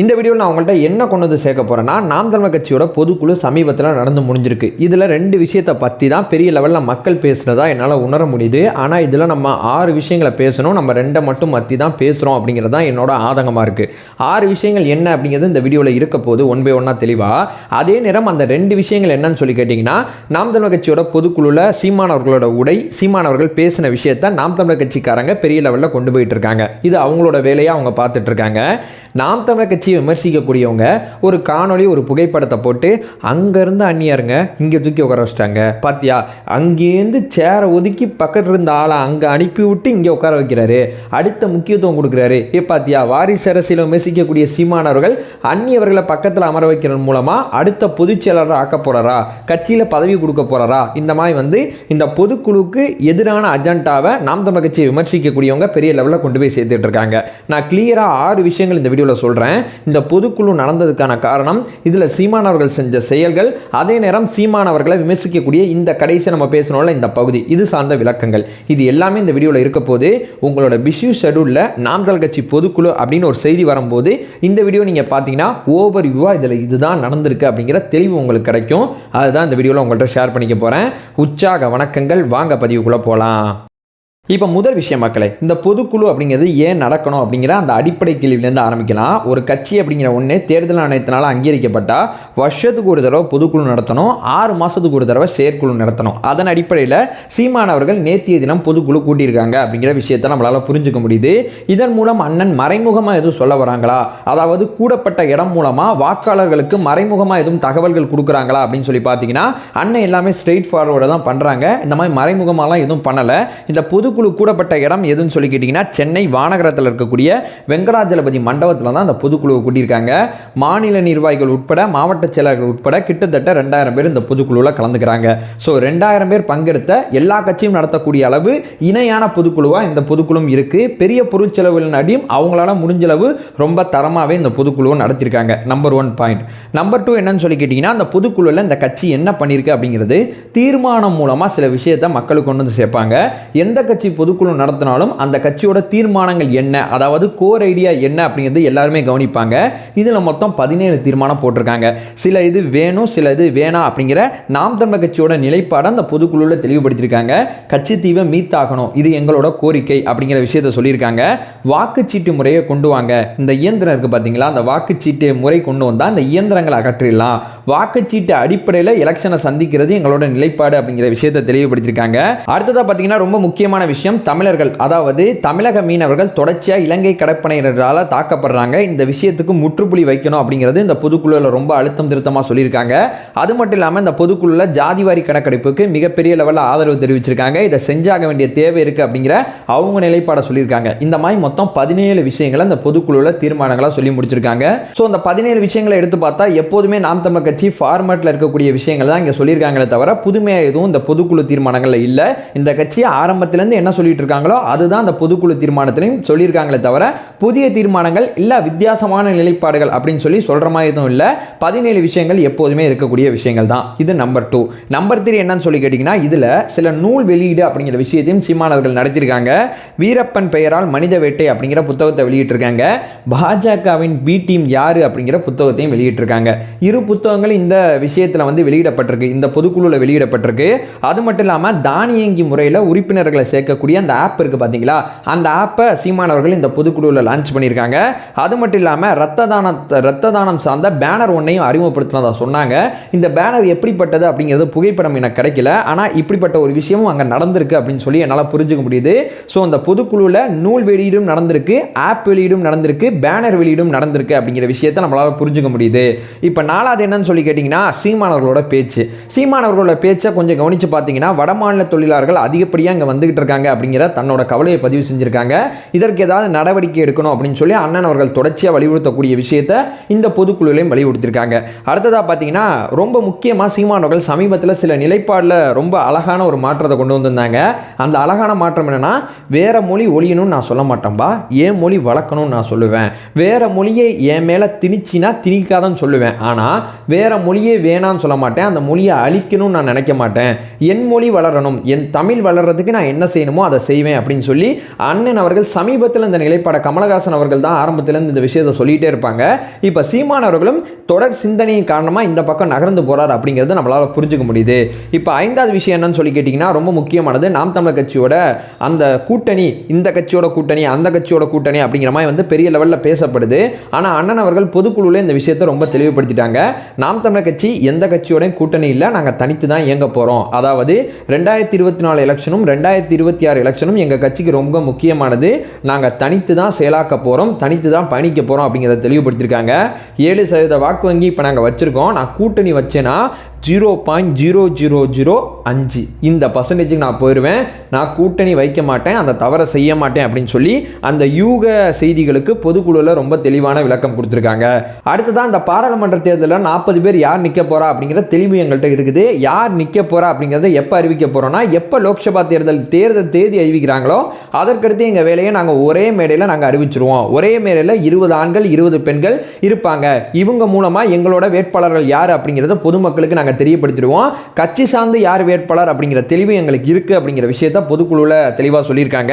இந்த வீடியோவில் நான் உங்கள்கிட்ட என்ன கொண்டு வந்து சேர்க்க போகிறேன்னா நாம் தமிழ் கட்சியோட பொதுக்குழு சமீபத்தில் நடந்து முடிஞ்சிருக்கு. இதில் ரெண்டு விஷயத்தை பற்றி தான் பெரிய லெவலில் மக்கள் பேசுகிறதா என்னால் உணர முடியுது. ஆனால் இதில் நம்ம ஆறு விஷயங்களை பேசணும் நம்ம ரெண்டை மட்டும் மத்தி தான் பேசுகிறோம் அப்படிங்கிறது தான் என்னோட ஆதங்கமாக இருக்குது ஆறு விஷயங்கள் என்ன அப்படிங்கிறது இந்த வீடியோவில் இருக்க போது ஒன் பை ஒன்னாக தெளிவாக அதே நேரம் அந்த ரெண்டு விஷயங்கள் என்னன்னு சொல்லி கேட்டிங்கன்னா நாம் தமிழர் கட்சியோட பொதுக்குழுவில் சீமானவர்களோட உடை சீமானவர்கள் பேசின விஷயத்தை நாம் தமிழர் கட்சிக்காரங்க பெரிய லெவலில் கொண்டு போயிட்டு இருக்காங்க. இது அவங்களோட வேலையாக அவங்க பார்த்துட்டு இருக்காங்க. நாம் தமிழர் கட்சியை விமர்சிக்கக்கூடியவங்க ஒரு காணொளி ஒரு புகைப்படத்தை போட்டு அங்கேருந்து அந்நியாருங்க இங்கே தூக்கி உட்கார வச்சிட்டாங்க. பாத்தியா? அங்கேருந்து சேரை ஒதுக்கி பக்கத்தில் இருந்த ஆளை அங்கே அனுப்பி விட்டு இங்கே உட்கார வைக்கிறாரு. அடுத்த முக்கியத்துவம் கொடுக்குறாரு. ஏ பாத்தியா? வாரிசு அரசியல் விமர்சிக்கக்கூடிய சீமானவர்கள் அந்நியவர்களை பக்கத்தில் அமர வைக்கிறது மூலமாக அடுத்த பொதுச் செயலாளர் ஆக்க போகிறாரா கட்சியில் பதவி கொடுக்க போகிறாரா இந்த மாதிரி வந்து இந்த பொதுக்குழுக்கு எதிரான அஜெண்டாவை நாம் தமிழ் கட்சியை விமர்சிக்கக்கூடியவங்க பெரிய லெவலில் கொண்டு போய் சேர்த்துட்டு இருக்காங்க. நான் கிளியராக ஆறு விஷயங்கள் இந்த வீடியோவில் சொல்கிறேன் இந்த பொதுக்குழு நடந்ததுக்கான காரணம் இதில் சீமானவர்கள் செஞ்ச செயல்கள் அதே நேரம் சீமானவர்களை விமர்சிக்கக்கூடிய இந்த கடைசி நம்ம பேசணும்ல இந்த பகுதி இது சார்ந்த விளக்கங்கள். இது எல்லாமே இந்த வீடியோவில் இருக்க போது உங்களோட பிஷ்யூ ஷெடியூலில் நாம் கட்சி பொதுக்குழு அப்படின்னு ஒரு செய்தி வரும்போது இந்த வீடியோ நீங்கள் பார்த்தீங்கன்னா ஓவர் வியூவாக இதில் இதுதான் நடந்திருக்கு அப்படிங்கிற தெளிவு உங்களுக்கு கிடைக்கும். அதுதான் இந்த வீடியோவில் உங்கள்கிட்ட ஷேர் பண்ணிக்க போகிறேன் உற்சாக வணக்கங்கள். வாங்க பதிவுக்குள்ளே போகலாம் இப்போ முதல் விஷயம் மக்களே இந்த பொதுக்குழு அப்படிங்கிறது ஏன் நடக்கணும் அப்படிங்கிற அந்த அடிப்படை கேள்வியிலேருந்து ஆரம்பிக்கலாம். ஒரு கட்சி அப்படிங்கிற ஒன்று தேர்தல் ஆணையத்தினால் அங்கீகரிக்கப்பட்டால் வருஷத்துக்கு ஒரு தடவை பொதுக்குழு நடத்தணும் ஆறு மாதத்துக்கு ஒரு தடவை செயற்குழு நடத்தணும். அதன் அடிப்படையில் சீமானவர்கள் நேத்திய தினம் பொதுக்குழு கூட்டியிருக்காங்க அப்படிங்கிற விஷயத்தை நம்மளால் புரிஞ்சுக்க முடியுது. இதன் மூலம் அண்ணன் மறைமுகமாக எதுவும் சொல்ல வராங்களா? அதாவது கூடப்பட்ட இடம் மூலமாக வாக்காளர்களுக்கு மறைமுகமாக எதுவும் தகவல்கள் கொடுக்குறாங்களா அப்படின்னு சொல்லி பார்த்தீங்கன்னா அண்ணன் எல்லாமே ஸ்ட்ரெயிட் ஃபார்வர்டாக தான் பண்ணுறாங்க இந்த மாதிரி மறைமுகமாலாம் எதுவும் பண்ணலை. இந்த பொது பொதுக்குழு கூடப்பட்ட இடம் எதுன்னு சொல்லி கேட்டிங்கன்னா சென்னை வானகரத்தில் இருக்கக்கூடிய வெங்கடாஜலபதி மண்டபத்தில் தான் அந்த பொதுக்குழுவை கூட்டியிருக்காங்க. மாநில நிர்வாகிகள் உட்பட மாவட்ட செயலர்கள் உட்பட கிட்டத்தட்ட ரெண்டாயிரம் பேர் இந்த பொதுக்குழுவில் கலந்துக்கிறாங்க. ஸோ ரெண்டாயிரம் பேர் பங்கெடுத்த எல்லா கட்சியும் நடத்தக்கூடிய அளவு இணையான பொதுக்குழுவாக இந்த பொதுக்குழுவும் இருக்குது பெரிய பொருட்செலவுகளின் அடியும் அவங்களால முடிஞ்ச அளவு ரொம்ப தரமாகவே இந்த பொதுக்குழுவை நடத்தியிருக்காங்க. Number one point number two என்னன்னு சொல்லி கேட்டிங்கன்னா அந்த பொதுக்குழுவில் இந்த கட்சி என்ன பண்ணியிருக்கு அப்படிங்கிறது தீர்மானம் மூலமாக சில விஷயத்தை மக்களுக்கு கொண்டு வந்து சேர்ப்பாங்க. எந்த கட்சி பொதுக்குழு நடத்தினாலும் அந்த கட்சியோட தீர்மானங்கள் என்ன அதாவது கோர் ஐடியா என்ன அப்படிங்கிறது எல்லாருமே கவனிப்பாங்க. இதில் மொத்தம் பதினேழு தீர்மானம் போட்டிருக்காங்க. சில இது வேணும் சில இது வேணாம் அப்படிங்கிற நாம் தமிழர் கட்சியோட நிலைப்பாடை அந்த பொதுக்குழுவில் தெளிவுபடுத்தியிருக்காங்க. கட்சி தீவை மீத்தாகணும் இது எங்களோட கோரிக்கை அப்படிங்கிற விஷயத்த சொல்லியிருக்காங்க. வாக்குச்சீட்டு முறையை கொண்டு வாங்க. இந்த இயந்திரம் இருக்குது பார்த்தீங்களா அந்த வாக்குச்சீட்டு முறை கொண்டு வந்தால் அந்த இயந்திரங்களை அகற்றிடலாம். வாக்குச்சீட்டு அடிப்படையில் எலெக்ஷனை சந்திக்கிறது எங்களோட நிலைப்பாடு அப்படிங்கிற விஷயத்தை தெளிவுபடுத்தியிருக்காங்க. அடுத்ததாக பார்த்தீங்கன்னா ரொம்ப முக்கியமான விஷயம் தமிழர்கள். அதாவது தமிழக மீனவர்கள் தொடர்ச்சியாக இலங்கை கடற்படையினரால் தாக்கப்படுறாங்க. இந்த விஷயத்துக்கு முற்றுப்புள்ளி வைக்கணும் அப்படிங்கிறது இந்த பொதுக்குழுவில் ரொம்ப அழுத்தம் திருத்தமாக சொல்லியிருக்காங்க. அது மட்டும் இல்லாமல் இந்த பொதுக்குழுவில் ஜாதிவாரி கணக்கெடுப்புக்கு மிகப்பெரிய லெவலில் ஆதரவு தெரிவிச்சிருக்காங்க. இதை செஞ்சாக வேண்டிய தேவை இருக்குது அப்படிங்கிற அவங்க நிலைப்பாடை சொல்லியிருக்காங்க. இந்த மாதிரி மொத்தம் பதினேழு விஷயங்களை இந்த பொதுக்குழுவில் தீர்மானங்களாக சொல்லி முடிச்சிருக்காங்க. ஸோ அந்த பதினேழு விஷயங்களை எடுத்து பார்த்தா எப்போதுமே நாம் தமிழ் கட்சி ஃபார்மேட்டில் இருக்கக்கூடிய விஷயங்கள் தான் இங்கே சொல்லியிருக்காங்களே தவிர புதுமையாக எதுவும் இந்த பொதுக்குழு தீர்மானங்களில் இல்லை. இந்த கட்சி ஆரம்பத்திலேருந்து என்ன சொல்லிட்டு இருக்காங்களோ அதுதான் அந்த பொதுக்குழு தீர்மானத்திலையும் சொல்லியிருக்காங்களே தவிர புதிய தீர்மானங்கள் இல்லை வித்தியாசமான நிலைப்பாடுகள் அப்படின்னு சொல்லி சொல்கிற மாதிரி எதுவும் இல்லை. பதினேழு விஷயங்கள் எப்போதுமே இருக்கக்கூடிய விஷயங்கள் தான். இது நம்பர் டூ நம்பர் த்ரீ என்னன்னு சொல்லி கேட்டிங்கன்னா இதில் சில நூல் வெளியீடு அப்படிங்கிற விஷயத்தையும் சீமானவர்கள் நடத்தியிருக்காங்க. வீரப்பன் பெயரால் மனித வேட்டை அப்படிங்கிற புத்தகத்தை வெளியிட்டிருக்காங்க. பாஜகவின் பி டீம் யாரு அப்படிங்கிற புத்தகத்தையும் வெளியிட்டிருக்காங்க. இரு புத்தகங்கள் இந்த விஷயத்தில் வந்து வெளியிடப்பட்டிருக்கு. இந்த பொதுக்குழுவில் வெளியிடப்பட்டிருக்கு. அது மட்டும் இல்லாமல் தானியங்கி முறையில் உறுப்பினர்களை சேர்க்க இருக்கக்கூடிய அந்த ஆப் இருக்குது பார்த்தீங்களா அந்த ஆப்பை சீமானவர்கள் இந்த பொதுக்குழுவில் லான்ச் பண்ணியிருக்காங்க. அது மட்டும் இல்லாமல் ரத்த தானம் ரத்த தானம் சார்ந்த பேனர் ஒன்றையும் அறிமுகப்படுத்தினதாக சொன்னாங்க. இந்த பேனர் எப்படிப்பட்டது அப்படிங்கிறது புகைப்படம் எனக்கு கிடைக்கல. ஆனால் இப்படிப்பட்ட ஒரு விஷயமும் அங்கே நடந்திருக்கு அப்படின்னு சொல்லி என்னால் புரிஞ்சுக்க முடியுது. ஸோ அந்த பொதுக்குழுவில் நூல் வெளியீடும் நடந்திருக்கு ஆப் வெளியீடும் நடந்திருக்கு பேனர் வெளியீடும் நடந்திருக்கு அப்படிங்கிற விஷயத்தை நம்மளால் புரிஞ்சுக்க முடியுது. இப்போ நாலாவது என்னன்னு சொல்லி கேட்டிங்கன்னா சீமானவர்களோட பேச்சு. சீமானவர்களோட பேச்சை கொஞ்சம் கவனித்து பார்த்தீங்கன்னா வடமாநில தொழிலாளர்கள் அதிகப்படியாக இங்கே வந்துகிட்டு இருக்காங்க. அப்படிங்கிற தன்னோட கவலையை பதிவு செஞ்சுருக்காங்க. இதற்கு ஏதாவது நடவடிக்கை எடுக்கணும் அப்படின்னு சொல்லி அண்ணன் அவர்கள் தொடர்ச்சியாக வலியுறுத்தக்கூடிய விஷயத்தை இந்த பொதுக்குழுலையும் வலியுறுத்திருக்காங்க அடுத்ததாக பார்த்தீங்கன்னா ரொம்ப முக்கியமாக சீமானவர்கள் சமீபத்தில் சில நிலைப்பாடில் ரொம்ப அழகான ஒரு மாற்றத்தை கொண்டு வந்திருந்தாங்க. அந்த அழகான மாற்றம் என்னென்னா வேற மொழி ஒழியணும்னு நான் சொல்ல மாட்டேன்பா. ஏன் மொழி வளர்க்கணும்னு நான் சொல்லுவேன். வேற மொழியை என் மேலே திணிச்சினா திணிக்காதன்னு சொல்லுவேன். ஆனால் வேற மொழியே வேணான்னு சொல்ல மாட்டேன். அந்த மொழியை அழிக்கணும்னு நான் நினைக்க மாட்டேன். என் மொழி வளரணும். என் தமிழ் வளர்கிறதுக்கு நான் என்ன செய்யணும்? செய்யணுமோ அதை செய்வேன் அப்படின்னு சொல்லி அண்ணன் அவர்கள் சமீபத்தில் இந்த நிலைப்பாட கமலஹாசன் அவர்கள் தான் ஆரம்பத்திலேருந்து இந்த விஷயத்தை சொல்லிகிட்டே இருப்பாங்க. இப்போ சீமான் அவர்களும் தொடர் சிந்தனையின் காரணமாக இந்த பக்கம் நகர்ந்து போகிறார் அப்படிங்கிறது நம்மளால் புரிஞ்சுக்க முடியுது. இப்போ ஐந்தாவது விஷயம் என்னன்னு சொல்லி கேட்டிங்கன்னா ரொம்ப முக்கியமானது நாம் தமிழர் கட்சியோட அந்த கூட்டணி இந்த கட்சியோட கூட்டணி அந்த கட்சியோட கூட்டணி அப்படிங்கிற மாதிரி வந்து பெரிய லெவலில் பேசப்படுது. ஆனால் அண்ணன் அவர்கள் பொதுக்குழுவில் இந்த விஷயத்தை ரொம்ப தெளிவுபடுத்திட்டாங்க. நாம் தமிழர் கட்சி எந்த கட்சியோடையும் கூட்டணி இல்லை நாங்கள் தனித்து தான் இயங்க போகிறோம் அதாவது ரெண்டாயிரத்தி இருபத்தி நாலு எலெக்ஷனும் ரெண்டாயிரத்தி இருபத்தி ஆறு எலெக்ஷனும் எங்கள் கட்சிக்கு ரொம்ப முக்கியமானது. நாங்கள் தனித்து தான் செயலாக்க போகிறோம் தனித்து தான் பயணிக்க போகிறோம் அப்படிங்கிறத தெளிவுபடுத்தியிருக்காங்க. ஏழு சதவீத வாக்கு வங்கி இப்போ நாங்கள் வச்சுருக்கோம். நான் கூட்டணி வச்சேன்னா zero point zero zero zero அஞ்சு. இந்த பர்சன்டேஜுக்கு நான் போயிடுவேன் நான் கூட்டணி வைக்க மாட்டேன். அந்த தவறை செய்ய மாட்டேன் அப்படின்னு சொல்லி அந்த யூக செய்திகளுக்கு பொதுக்குழுவில் ரொம்ப தெளிவான விளக்கம் கொடுத்துருக்காங்க. அடுத்ததான் இந்த பாராளுமன்ற தேர்தலில் நாற்பது பேர் யார் நிற்க போகிறா அப்படிங்கிற தெளிவு எங்கள்கிட்ட இருக்குது. யார் நிற்க போகிறா அப்படிங்கிறத எப்போ அறிவிக்க போகிறோன்னா எப்போ லோக்சபா தேர்தல் தேர்தல் தேதி அறிவிக்கிறாங்களோ அதற்கடுத்து எங்கள் வேலையை நாங்கள் ஒரே மேடையில் நாங்கள் அறிவிச்சிருவோம். ஒரே மேடையில் இருபது ஆண்கள் இருபது பெண்கள் இருப்பாங்க. இவங்க மூலமாக எங்களோட வேட்பாளர்கள் யார் அப்படிங்கிறத பொதுமக்களுக்கு நாங்கள் தெரியப்படுத்திடுவோம். கட்சி சார்ந்து யார் வேட்பாளர் அப்படிங்கிற தெளிவு எங்களுக்கு இருக்குது அப்படிங்கிற விஷயத்த பொதுக்குழுவில் தெளிவாக சொல்லியிருக்காங்க.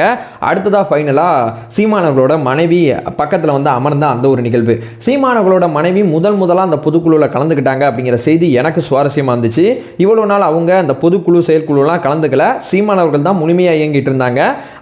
அடுத்ததாக ஃபைனலாக சீமானவர்களோட மனைவி பக்கத்தில் வந்து அமர்ந்த அந்த ஒரு நிகழ்வு. சீமானவர்களோட மனைவி முதல் முதலாக அந்த பொதுக்குழுவில் கலந்துக்கிட்டாங்க அப்படிங்கிற செய்தி எனக்கு சுவாரஸ்யமாக இருந்துச்சு. இவ்வளோ நாள் அவங்க அந்த பொதுக்குழு செயற்குழுலாம் கலந்துக்கல. சீமானவர்கள் தான் முழுமையாக இயங்கிட்டு இருந்தாங்க.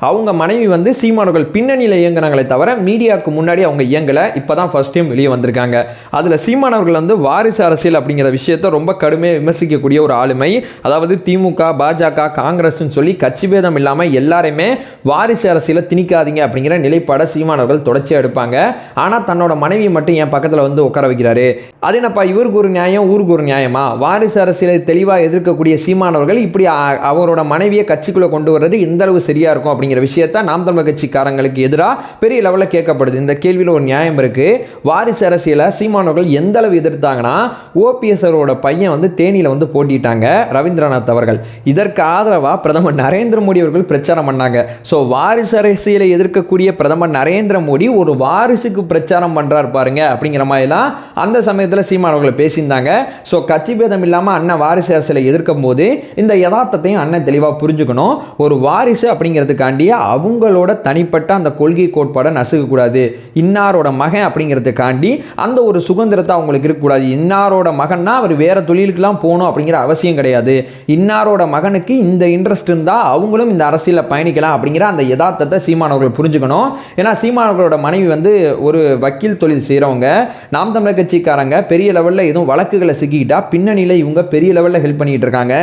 அவங்க மனைவி வந்து சீமானவர்கள் பின்னணியில் இயங்குனாங்களே தவிர மீடியாவுக்கு முன்னாடி அவங்க இயங்கலை. இப்போ தான் ஃபர்ஸ்ட் டைம் வெளியே வந்திருக்காங்க. அதில் சீமானவர்கள் வந்து வாரிசு அரசியல் அப்படிங்கிற விஷயத்த ரொம்ப கடுமையாக விமர்சிக்கக்கூடிய ஒரு ஆளுமை. அதாவது திமுக பாஜக காங்கிரஸ்னு சொல்லி கட்சி பேதம் இல்லாமல் எல்லாருமே வாரிசு அரசியலை திணிக்காதீங்க அப்படிங்கிற நிலைப்பாடை சீமானவர்கள் தொடர்ச்சியாக எடுப்பாங்க. ஆனால் தன்னோட மனைவி மட்டும் என் பக்கத்தில் வந்து உட்கார வைக்கிறாரு. அது என்னப்பா இவருக்கு ஒரு நியாயம் ஊருக்கு ஒரு நியாயமா? வாரிசு அரசியலை தெளிவாக எதிர்க்கக்கூடிய சீமானவர்கள் இப்படி அவரோட மனைவியை கட்சிக்குள்ளே கொண்டு வர்றது எந்த அளவு சரியா இருக்கும் அப்படிங்கிற விஷயத்த நாம் தமிழ் கட்சிக்காரங்களுக்கு எதிராக பெரிய லெவலில் கேட்கப்படுது. இந்த கேள்வியில் ஒரு நியாயம் இருக்கு. வாரிசு அரசியலை சீமானவர்கள் எந்த அளவு எதிர்த்தாங்கன்னா ஓபிஎஸ் அவரோட பையன் வந்து தேனியில் வந்து போட்டிட்டாங்க ரவீந்திரநாத் அவர்கள். இதற்கு ஆதரவாக பிரதமர் நரேந்திர மோடி அவர்கள் பிரச்சாரம் பண்ணாங்க. ஸோ வாரிசு அரசியலை எதிர்க்கக்கூடிய பிரதமர் நரேந்திர மோடி ஒரு வாரிசுக்கு பிரச்சாரம் பண்ணுறாரு பாருங்க அப்படிங்கிற மாதிரிலாம் அந்த சமயத்தில் சீமான் அவர்கள் பேசியிருந்தாங்க. ஸோ கட்சி பேதம் இல்லாமல் அண்ணன் வாரிசு அரசியலை எதிர்க்கும் போது இந்த யதார்த்தத்தையும் அண்ணன் தெளிவாக புரிஞ்சுக்கணும். ஒரு வாரிசு அப்படிங்கிறதுக்காண்டி அவங்களோட தனிப்பட்ட அந்த கொள்கை கோட்பாடை நசுக்கக்கூடாது. இன்னாரோட மகன் அப்படிங்கிறதுக்காண்டி அந்த ஒரு சுதந்திரத்தை அவங்களுக்கு இருக்கக்கூடாது. இன்னாரோட மகன்னா அவர் வேற தான் போகணும் அப்படிங்கிற அவசியம் கிடையாது. இன்னாரோட மகனுக்கு இந்த இன்ட்ரெஸ்ட் இருந்தால் அவங்களும் இந்த அரசியலில் பயணிக்கலாம் அப்படிங்கிற அந்த யதார்த்தத்தை சீமானவர்கள் புரிஞ்சுக்கணும். ஏன்னா சீமானவர்களோட மனைவி வந்து ஒரு வக்கீல் தொழில் செய்கிறவங்க நாம் தமிழர் கட்சிக்காரங்க பெரிய லெவலில் எதுவும் வழக்குகளை சிக்கிக்கிட்டா பின்னணியில் இவங்க பெரிய லெவலில் ஹெல்ப் பண்ணிட்டு இருக்காங்க.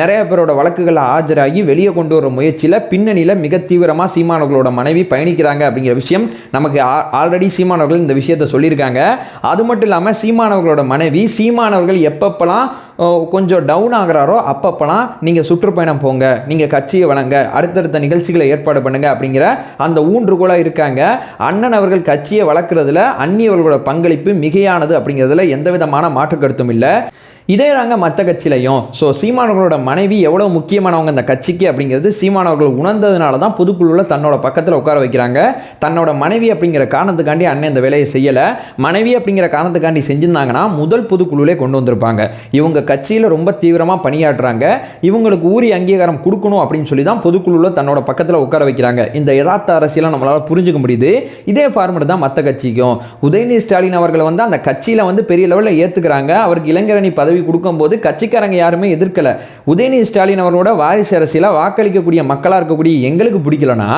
நிறைய பேரோட வழக்குகளை ஆஜராகி வெளியே கொண்டு வர முயற்சியில் பின்னணியில் மிக தீவிரமாக சீமானவர்களோட மனைவி பயணிக்கிறாங்க அப்படிங்கிற விஷயம் நமக்கு ஆல்ரெடி சீமானவர்கள் இந்த விஷயத்தை சொல்லியிருக்காங்க. அது மட்டும் இல்லாமல் சீமானவர்களோட மனைவி சீமானவர்கள் எப்பப்பெல்லாம் கொஞ்சம் டவுன் ஆகுறாரோ அப்பப்பெல்லாம் நீங்கள் சுற்றுப்பயணம் போங்க நீங்கள் கட்சியை வழங்க அடுத்தடுத்த நிகழ்ச்சிகளை ஏற்பாடு பண்ணுங்க அப்படிங்கிற அந்த ஊன்றுகோலாக இருக்காங்க. அண்ணன் அவர்கள் கட்சியை வளர்க்குறதுல அந்நியவர்களோட பங்களிப்பு மிகையானது அப்படிங்கிறதுல எந்த விதமான மாற்று கருத்தும் இல்லை. இதே தாங்க மற்ற கட்சியிலையும். ஸோ சீமானவர்களோட மனைவி எவ்வளோ முக்கியமானவங்க இந்த கட்சிக்கு அப்படிங்கிறது சீமானவர்கள் உணர்ந்ததுனால தான் பொதுக்குழுவில் தன்னோட பக்கத்தில் உட்கார வைக்கிறாங்க. தன்னோட மனைவி அப்படிங்கிற காரணத்துக்காண்டி அண்ணன் இந்த வேலையை செய்யலை. மனைவி அப்படிங்கிற காரணத்துக்காண்டி செஞ்சிருந்தாங்கன்னா முதல் பொதுக்குழுவிலே கொண்டு வந்திருப்பாங்க. இவங்க கட்சியில் ரொம்ப தீவிரமாக பணியாற்றுறாங்க. இவங்களுக்கு ஊரி அங்கீகாரம் கொடுக்கணும் அப்படின்னு சொல்லி தான் பொதுக்குழுவில் தன்னோட பக்கத்தில் உட்கார வைக்கிறாங்க. இந்த யதார்த்த அரசியலை நம்மளால் புரிஞ்சுக்க முடியுது. இதே ஃபார்மெட் தான் மற்ற கட்சிக்கும். உதயநிதி ஸ்டாலின் அவர்களை வந்து அந்த கட்சியில் வந்து பெரிய லெவலில் ஏற்றுக்கிறாங்க அவருக்கு இளைஞரணி பதவி கொடுக்கும்போது கட்சிக்காரங்க யாருமே எதிர்க்கலை. உதயநிதி ஸ்டாலின் அவர்களோட வாரிசு அரசியலை வாக்களிக்கக்கூடிய மக்களாக இருக்கக்கூடிய எங்களுக்கு பிடிக்கலனா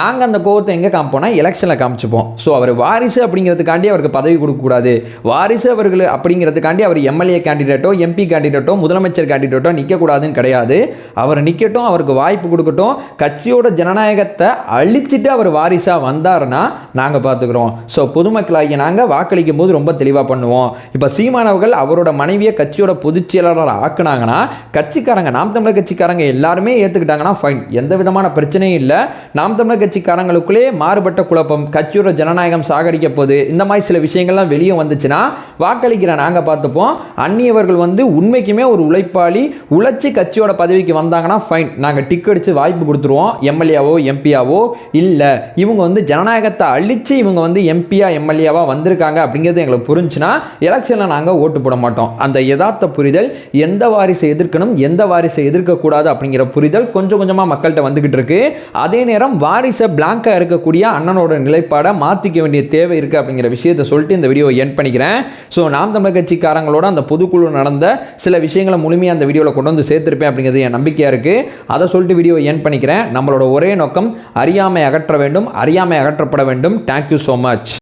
நாங்கள் அந்த கோவத்தை எங்கே காமிப்போம்னா எலெக்ஷனில் காமிச்சுப்போம். ஸோ அவர் வாரிசு அப்படிங்கிறதுக்காண்டி அவருக்கு பதவி கொடுக்கக்கூடாது வாரிசு அவர்கள் அப்படிங்கிறதுக்காண்டி அவர் எம்எல்ஏ கேண்டிடேட்டோ எம்பி கேண்டிடேட்டோ முதலமைச்சர் கேண்டிடேட்டோ நிற்கக்கூடாதுன்னு கிடையாது. அவர் நிற்கட்டும் அவருக்கு வாய்ப்பு கொடுக்கட்டும். கட்சியோட ஜனநாயகத்தை அழிச்சிட்டு அவர் வாரிசாக வந்தாருன்னா நாங்கள் பார்த்துக்குறோம் ஸோ பொதுமக்களாகிய நாங்கள் வாக்களிக்கும் போது ரொம்ப தெளிவாக பண்ணுவோம். இப்போ சீமானவர்கள் அவரோட மனைவியை கட்சியோட பொதுச் செயலாளர் ஆக்குனாங்கன்னா கட்சிக்காரங்க நாம் தமிழர் கட்சிக்காரங்க எல்லாருமே ஏற்றுக்கிட்டாங்கன்னா ஃபைன் எந்த விதமான பிரச்சனையும் இல்லை. நாம் தமிழர் கட்சிக்காரங்களுக்குள்ளே மாறுபட்ட குழப்பம் கட்சியோட ஜனநாயகம் சாகடிக்க போது இந்த மாதிரி சில விஷயங்கள்லாம் வெளியே வந்துச்சுன்னா வாக்களிக்கிற நாங்கள் பார்த்துப்போம். அந்நியவர்கள் வந்து உண்மைக்குமே ஒரு உழைப்பாளி உழைச்சி கட்சியோட பதவிக்கு வந்தாங்கன்னா ஃபைன் நாங்கள் டிக் அடித்து வாய்ப்பு கொடுத்துருவோம். எம்எல்ஏவோ எம்பியாவோ இல்லை. இவங்க வந்து ஜனநாயகத்தை அழித்து இவங்க வந்து எம்பியா எம்எல்ஏவாக வந்திருக்காங்க அப்படிங்கிறது எங்களுக்கு புரிஞ்சுன்னா எலெக்ஷனில் நாங்கள் ஓட்டு போட மாட்டோம். அந்த எதா யதார்த்த புரிதல் எந்த வாரிசை எதிர்க்கணும் எந்த வாரிசை எதிர்க்கக்கூடாது அப்படிங்கிற புரிதல் கொஞ்சம் கொஞ்சமாக மக்கள்கிட்ட வந்துக்கிட்டு இருக்கு. அதே நேரம் வாரிசை பிளாங்காக இருக்கக்கூடிய அண்ணனோட நிலைப்பாடை மாற்றிக்க வேண்டிய தேவை இருக்குது அப்படிங்கிற விஷயத்தை சொல்லிட்டு இந்த வீடியோ என் பண்ணிக்கிறேன். ஸோ நாம் தமிழ் கட்சிக்காரங்களோட அந்த பொதுக்குழு நடந்த சில விஷயங்களை முழுமையாக அந்த வீடியோவில் கொண்டு வந்து சேர்த்துருப்பேன் அப்படிங்கிறது என் நம்பிக்கையாக இருக்குது அதை சொல்லிட்டு வீடியோ என் பண்ணிக்கிறேன். நம்மளோட ஒரே நோக்கம் அறியாமை அகற்ற வேண்டும் அறியாமை அகற்றப்பட வேண்டும். Thank you so much